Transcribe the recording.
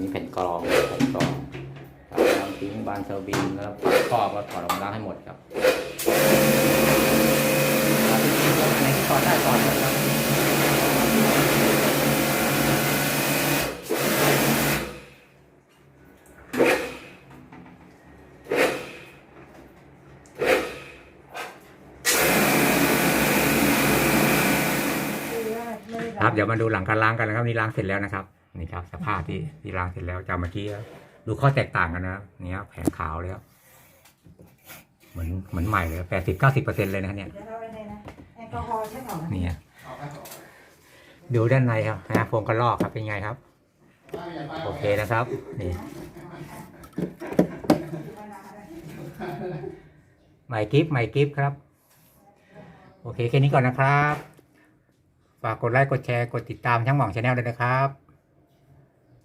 รองผมก็ครับน้ำทิ้งบานเซอร์บินแล้วฝาครอบก็ถอดออกมาล้างให้หมดครับครับจริงๆแล้วอันไหนที่ถอดได้ถอดนะครับครับเดี๋ยวมาดูหลังการล้างกันนะครับนี่ล้างเสร็จแล้วนะครับ นี่ครับ สภาพที่ที่ล้างเสร็จแล้วจากเมื่อกี้ดูข้อแตกต่างกันนะครับนี่ครับแผงขาวแล้ว เหมือนเหมือนใหม่เลยแปดสิบเก้าสิบเปอร์เซ็นต์เลยนะเนี่ยเดี๋ยวเราไปเลยนะแอลกอฮอล์ใช่เปล่านี่ดูด้านในครับนะโฟมกระลอกครับเป็นไงครับ โอเคนะครับ นี่ใหม่กิฟต์ใหม่กิฟต์ครับ โอเคแค่นี้ก่อนนะครับ ฝากกดไลค์กดแชร์กดติดตามช่างหม่องชาแนลด้วยนะครับ